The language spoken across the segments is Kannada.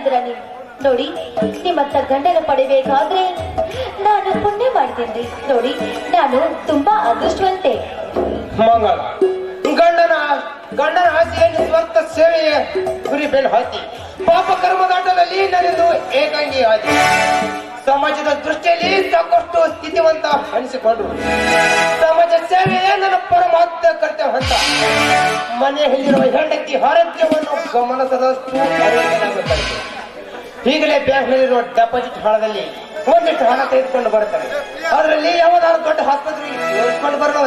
ಇದ್ದೀರಾ ನೀವು? ನೋಡಿ ನಿಮ್ಮತ್ತ ಗಂಡನ ಪಡಿಬೇಕಾದ್ರೆ ನಾನು ಪುಣ್ಯ ಮಾಡ್ತೀನಿ. ನೋಡಿ, ನಾನು ತುಂಬಾ ಅದೃಷ್ಟವಂತೆ. ಮಂಗಳ, ಗಂಡನ ಗಂಡನ ಆಸೆಯ ನಿಸ್ವಾರ್ಥ ಸೇವೆಯ ಗುರಿ ಬೆಲ್ ಹಾಕಿ ಪಾಪ ಕರ್ಮದಾಟದಲ್ಲಿ ನನ್ನದು ಏಕಾಂಗಿ ಆಗಿ ಸಮಾಜದ ದೃಷ್ಟಿಯಲ್ಲಿ ಸಾಕಷ್ಟು ಸ್ಥಿತಿವಂತ ಅನಿಸಿಕೊಂಡ್ರು ಸಮಾಜ ಸೇವೆ ನನ್ನ ಪರಮಾತ್ಮ ಕರ್ತವ್ಯ ಅಂತ ಮನೆಯಲ್ಲಿರುವ ಹೆಂಡತಿ ಆರೋಗ್ಯವನ್ನು ಗಮನಿಸದಷ್ಟು ಈಗಲೇ ಬ್ಯಾಂಕ್ನಲ್ಲಿರುವ ಡೆಪಾಸಿಟ್ ಹಣದಲ್ಲಿ ಒಂದಿಷ್ಟು ಹಣ ತೆಗೆದುಕೊಂಡು ಬರುತ್ತಾರೆ ಅದರಲ್ಲಿ ಯಾವ್ದಾದ್ರು ದೊಡ್ಡ ಆಸ್ಪತ್ರೆಗೆ ಬರೋಣ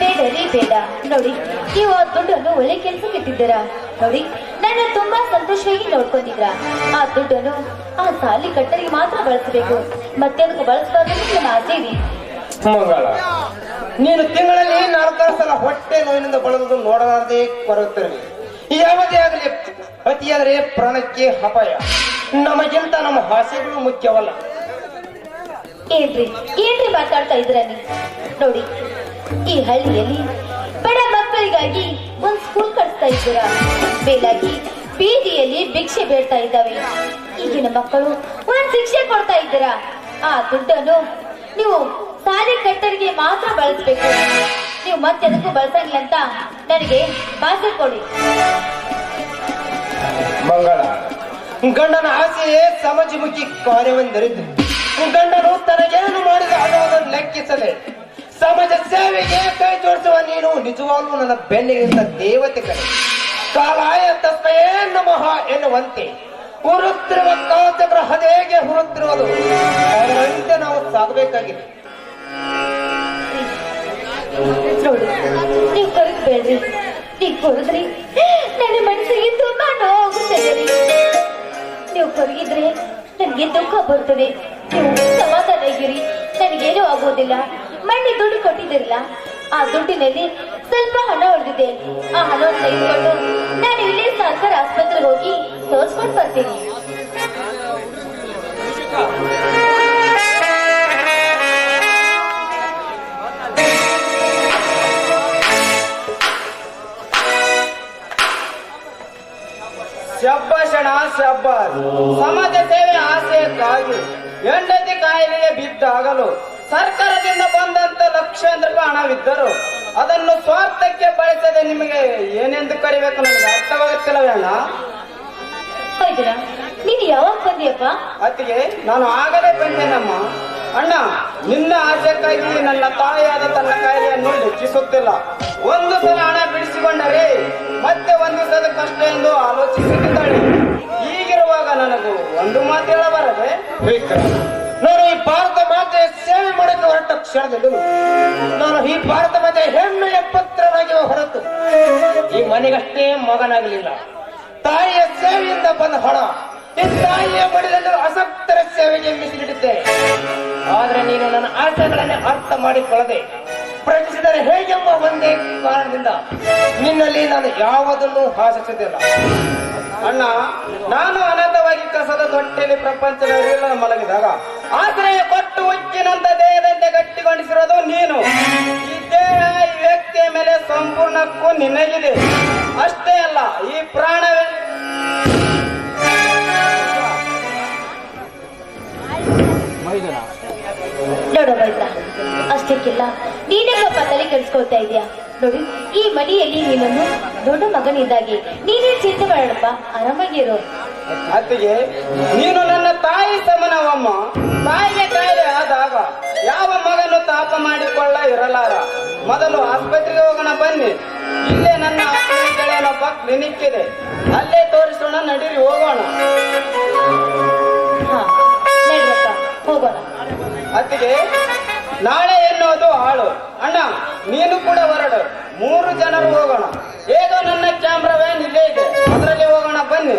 ಬೇಡ, ರೀ ಬೇಡ. ನೋಡಿ, ನೀವು ಆ ದುಡ್ಡನ್ನು ಒಳ್ಳೆ ಕೆಲಸಕ್ಕೆ ಇಟ್ಟಿದ್ದೀರಾ? ನೋಡಿ ನನ್ನ ತುಂಬಾ ಸಂತೋಷವಾಗಿ ನೋಡ್ಕೊಂಡಿದ್ರ. ಆ ದುಡ್ಡನ್ನು ಆ ಸಾಲಿ ಕಟ್ಟರಿಗೆ ಮಾತ್ರ ಬಳಸಬೇಕು. ಮತ್ತೆ ಅದಕ್ಕೆ ಬಳಸಬಾರ್ದು ನನ್ನ ಆಸೆ ಇದೆ. ಮಂಗಳ ನೀನು ತಿಂಗಳಲ್ಲಿ ನಾಲ್ಕಾರು ಸಲ ಹೊಟ್ಟೆ ನೋವಿನಿಂದ ಬಳದು ನೋಡಲಾರದೆ ಬರುತ್ತಿರಲಿ ಯಾವುದೇ ಆಗಲಿ ಅತಿಯಾದರೆ ಪ್ರಾಣಕ್ಕೆ ಅಪಾಯ. ನಮಗಿಂತ ನಮ್ಮ ಆಸೆಗಳು ಮುಖ್ಯವಲ್ಲ. ಏನ್ರಿ ಏನ್ರಿ ಮಾತಾಡ್ತಾ ಇದ್ರ ನೀವು? ನೋಡಿ ಈ ಹಳ್ಳಿಯಲ್ಲಿ ಬಡ ಒಂದ್ ಸ್ಕೂಲ್ ಕಟ್ತಾ ಇದ್ದೀರಾ? ಬೇಲಾಗಿ ಬೀದಿಯಲ್ಲಿ ಭಿಕ್ಷೆ ಬೇಡ್ತಾ ಇದ್ದಾವೆ. ಈಗಿನ ಮಕ್ಕಳು ಒಂದ್ ಶಿಕ್ಷೆ ಕೊಡ್ತಾ ಇದ್ದೀರಾ? ಆ ದುಡ್ಡನ್ನು ನೀವು ಸಾಲಿ ಕಟ್ಟರಿಗೆ ಮಾತ್ರ ಬಳಸ್ಬೇಕು. ನೀವು ಮತ್ತೆ ಅದಕ್ಕೂ ಬಳಸಂಗಿಲ್ಲ ಅಂತ ನನಗೆ ಭಾಷೆ ಕೊಡಿ. ಮಂಗಳ ಗಂಡನ ಆಸೆಯೇ ಸಮಾಜಮುಖಿ ಕಾರ್ಯವೆಂದರಿದ್ದು. ಗಂಡನು ತನಗೇನು ಮಾಡಿದ ಅನ್ನೋದನ್ನು ಲೆಕ್ಕಿಸದೆ ನಿಜವಾಗ್ಲೂ ನನ್ನ ಬೆನ್ನಿಗಿಂತ ದೇವತೆ ಕಡೆ. ಕಾಲಾಯ ತಸ್ಮಯೇ ನಮಃ ಎನ್ನುವಂತೆ ಹುರುತ್ತಿರುವ ಕಾಚಕ್ರ ಹೇಗೆ ಹುರುತ್ತಿರುವುದು. ಅದರಂತೆ ನಾವು ಸಾಗಬೇಕಾಗಿದೆ. ನೀವು ನೀ ನೀವು ಕೊರದ್ರಿ ನನ್ನ ಮನಸ್ಸಿಗೆ ತುಂಬಾ. ನೀವು ಕೊರಗಿದ್ರೆ ನನಗೆ ದುಃಖ ಬರ್ತದೆ ನೀವು ಸಮಾಧಾನ ಆಗಿರಿ ನನಗೇನೂ ಆಗೋದಿಲ್ಲ. ಮಣ್ಣಿ ದುಡ್ಡು ಕೊಟ್ಟಿದ್ದಿರಲ್ಲ, ಆ ದುಡ್ಡಿನಲ್ಲಿ ಸ್ವಲ್ಪ ಹಣ ಉಳಿದಿದೆ. ಆ ಹಣ ತೆಗೆದುಕೊಂಡು ನಾನು ಇಲ್ಲೇ ಸರ್ಕಾರ ಆಸ್ಪತ್ರೆಗೆ ಹೋಗಿ ತೋರಿಸ್ಕೊಂಡು ಬರ್ತೀನಿ. ಸಮಾಜ ಸೇವೆ ಆಸೆಯಕ್ಕಾಗಿ ಹೆಂಡತಿ ಕಾಯಿಲೆಗೆ ಬಿದ್ದಾಗಲು ಸರ್ಕಾರದಿಂದ ಬಂದಂತ ಲಕ್ಷಾಂತರ ರೂಪಾಯಿ ಹಣವಿದ್ದರು. ಅದನ್ನು ಸ್ವಾರ್ಥಕ್ಕೆ ಬಳಸದೆ ನಿಮಗೆ ಏನೆಂದು ಕರಿಬೇಕು ನನಗೆ ಅರ್ಥವಾಗುತ್ತಿಲ್ಲವೇಣ್ಣ ಹೋಯ್ತೀರಾ ನೀನು ಯಾವಾಗ ಬಂದಿಯಪ್ಪ? ಅತ್ತಿಗೆ ನಾನು ಆಗಲೇ ಬಂದೇನಮ್ಮ ಅಣ್ಣ ನಿನ್ನ ಆಸೆಕ್ಕಾಗಿ ನನ್ನ ತಾಯಿಯಾದ ತನ್ನ ಕಾಯಿಲೆಯನ್ನು ಹೆಚ್ಚಿಸುತ್ತಿಲ್ಲ. ಒಂದು ಸಲ ಹಣ ಬಿಡಿಸಿಕೊಂಡರೆ ಮತ್ತೆ ಒಂದು ಸಲ ಕಷ್ಟ ಎಂದು ಆಲೋಚಿಸುತ್ತಿದ್ದಾಳೆ. ಹೀಗಿರುವಾಗ ನನಗೂ ಒಂದು ಮಾತು ಹೇಳಬಾರದೆ? ಕ್ಷಣದಲ್ಲಿ ನಾನು ಈ ಭಾರತ ಮಾತೆ ಹೆಣ್ಣು ಎಪ್ಪತ್ತರಾಗಿ ಹೊರತು ಈ ಮನೆಗಷ್ಟೇ ಮಗನಾಗಲಿಲ್ಲ. ತಾಯಿಯ ಸೇವೆಯಿಂದ ಬಂದ ಹಣ, ಈ ತಾಯಿಯ ಮಡಿದಲ್ಲೂ ಅಸಕ್ತರ ಸೇವೆಗೆ ಮೀಸಲಿಟ್ಟಿದ್ದೆ. ಆದ್ರೆ ನೀನು ನನ್ನ ಆಸೆಗಳನ್ನೇ ಅರ್ಥ ಮಾಡಿಕೊಳ್ಳದೆ ಪ್ರಶ್ನಿಸಿದರೆ ಹೇಗೆಂಬ ಒಂದೇ ಕಾರಣದಿಂದ ನಿನ್ನಲ್ಲಿ ನಾನು ಯಾವುದನ್ನು ಆಶಿಸುತ್ತಿಲ್ಲ ಅಣ್ಣ, ನಾನು ಅನಂತವಾಗಿ ಕಸದ ತೊಟ್ಟೆಯಲ್ಲಿ ಪ್ರಪಂಚದ ಮಲಗಿದಾಗ, ಆಶ್ರಯ ಕೊಟ್ಟು ಉಕ್ಕಿನಂತ ದೇಹದಂತೆ ಗಟ್ಟಿಗೊಂಡಿಸಿರೋದು ನೀನು. ಈ ದೇಹ ಈ ವ್ಯಕ್ತಿಯ ಮೇಲೆ ಸಂಪೂರ್ಣಕ್ಕೂ ನಿನಗಿದೆ. ಅಷ್ಟೇ ಅಲ್ಲ ಈ ಪ್ರಾಣವೇ ನೋಡು ನೀನೇ ಅಷ್ಟಕ್ಕಿಲ್ಲ ನೀನೇಗಪ್ಪ ತಲೆ ಕೆಡಿಸ್ಕೊಳ್ತಾ ಇದೀಯಾ ನೋಡಿ ಈ ಮನೆಯಲ್ಲಿ ನೀನನ್ನು ದೊಡ್ಡ ಮಗನಿದ್ದಾಗಿ ನೀನೇ ಚಿಂತೆ ಮಾಡಪ್ಪ ಆರಾಮಾಗಿರೋ. ಅತ್ತಿಗೆ ನೀನು ನನ್ನ ತಾಯಿ ಸಮನವಮ್ಮ. ಮಾಡಿಕೊಳ್ಳ ಇರಲಾರ. ಮೊದಲು ಆಸ್ಪತ್ರೆಗೆ ಹೋಗೋಣ ಬನ್ನಿ. ಇಲ್ಲೇ ನನ್ನ ಗೆಳೆಯನೊಬ್ಬ ಕ್ಲಿನಿಕ್ ಇದೆ. ಅಲ್ಲೇ ತೋರಿಸೋಣ ನಡೀರಿ ಹೋಗೋಣ. ಹೋಗೋಣ. ಅತ್ತಿಗೆ ನಾಳೆ ಎನ್ನುವುದು ಆಳು. ಅಣ್ಣ ನೀನು ಕೂಡ ಹೊರಡು. ಮೂರು ಜನರು ಹೋಗೋಣ. ಹೇಗೋ ನನ್ನ ಕ್ಯಾಮ್ರಾ ವ್ಯಾನ್ ಇಲ್ಲೇ ಇದೆ. ಅದರಲ್ಲಿ ಹೋಗೋಣ ಬನ್ನಿ.